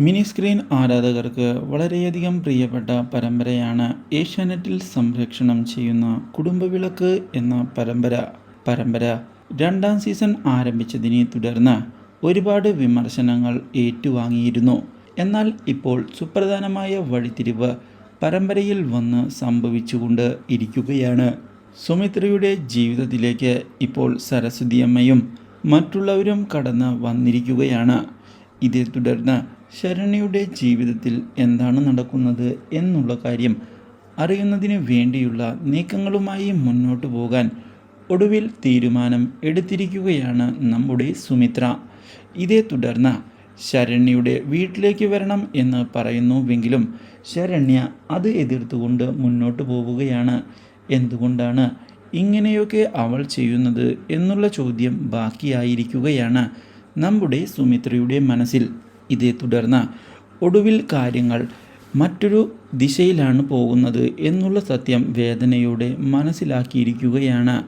Mini screen ആരാധകർക്ക് വളരെയധികം പ്രിയപ്പെട്ട പരമ്പരയാണ് ഏഷ്യാനെറ്റിൽ സംരക്ഷണം ചെയ്യുന്ന കുടുംബവിളക്ക് എന്ന പരമ്പര. പരമ്പര രണ്ടാം സീസൺ ആരംഭിച്ചതിനെ തുടർന്ന് ഒരുപാട് വിമർശനങ്ങൾ ഏറ്റുവാങ്ങിയിരുന്നു. എന്നാൽ ഇപ്പോൾ സുപ്രധാനമായ വഴിത്തിരിവ് പരമ്പരയിൽ വന്ന് സംഭവിച്ചുകൊണ്ട് ഇരിക്കുകയാണ്. സുമിത്രയുടെ ജീവിതത്തിലേക്ക് ഇപ്പോൾ സരസ്വതിയമ്മയും മറ്റുള്ളവരും കടന്ന് വന്നിരിക്കുകയാണ്. ഇതേ തുടർന്ന് ശരണ്യയുടെ ജീവിതത്തിൽ എന്താണ് നടക്കുന്നത് എന്നുള്ള കാര്യം അറിയുന്നതിന് വേണ്ടിയുള്ള നീക്കങ്ങളുമായി മുന്നോട്ട് പോകാൻ ഒടുവിൽ തീരുമാനം എടുത്തിരിക്കുകയാണ് നമ്മുടെ സുമിത്ര. ഇതേ തുടർന്ന് ശരണ്യയുടെ വീട്ടിലേക്ക് വരണം എന്ന് പറയുന്നുവെങ്കിലും ശരണ്യ അത് എതിർത്തുകൊണ്ട് മുന്നോട്ട് പോവുകയാണ്. എന്തുകൊണ്ടാണ് ഇങ്ങനെയൊക്കെ അവൾ ചെയ്യുന്നത് എന്നുള്ള ചോദ്യം ബാക്കിയായിരിക്കുകയാണ്. നമ്മുടെ സുമിത്രയുടെ മനസ്സിൽ ഇതേ തുടർന്ന് ഒടുവിൽ കാര്യങ്ങൾ മറ്റൊരു ദിശയിലാണ് പോകുന്നത് എന്നുള്ള സത്യം വേദനയോടെ മനസ്സിലാക്കിയിരിക്കുകയാണ്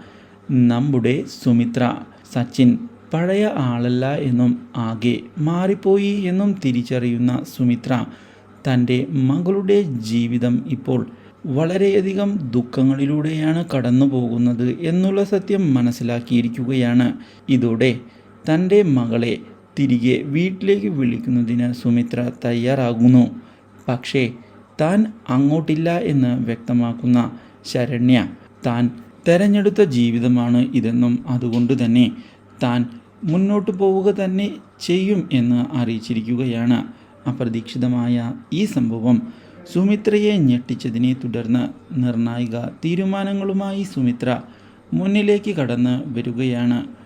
നമ്മുടെ സുമിത്ര. സച്ചിൻ പഴയ ആളല്ല എന്നും ആകെ മാറിപ്പോയി എന്നും തിരിച്ചറിയുന്ന സുമിത്ര തന്റെ മകളുടെ ജീവിതം ഇപ്പോൾ വളരെയധികം ദുഃഖങ്ങളിലൂടെയാണ് കടന്നു പോകുന്നത് എന്നുള്ള സത്യം മനസ്സിലാക്കിയിരിക്കുകയാണ്. ഇതോടെ തന്റെ മകളെ തിരികെ വീട്ടിലേക്ക് വിളിക്കുന്നതിന് സുമിത്ര തയ്യാറാകുന്നു. പക്ഷേ താൻ അങ്ങോട്ടില്ല എന്ന് വ്യക്തമാക്കുന്ന ശരണ്യ താൻ തെരഞ്ഞെടുത്ത ജീവിതമാണ് ഇതെന്നും അതുകൊണ്ട് തന്നെ താൻ മുന്നോട്ട് പോവുക തന്നെ ചെയ്യും എന്ന് അറിയിച്ചിരിക്കുകയാണ്. അപ്രതീക്ഷിതമായ ഈ സംഭവം സുമിത്രയെ ഞെട്ടിച്ചതിനെ തുടർന്ന് നിർണായക തീരുമാനങ്ങളുമായി സുമിത്ര മുന്നിലേക്ക് കടന്ന് വരികയാണ്.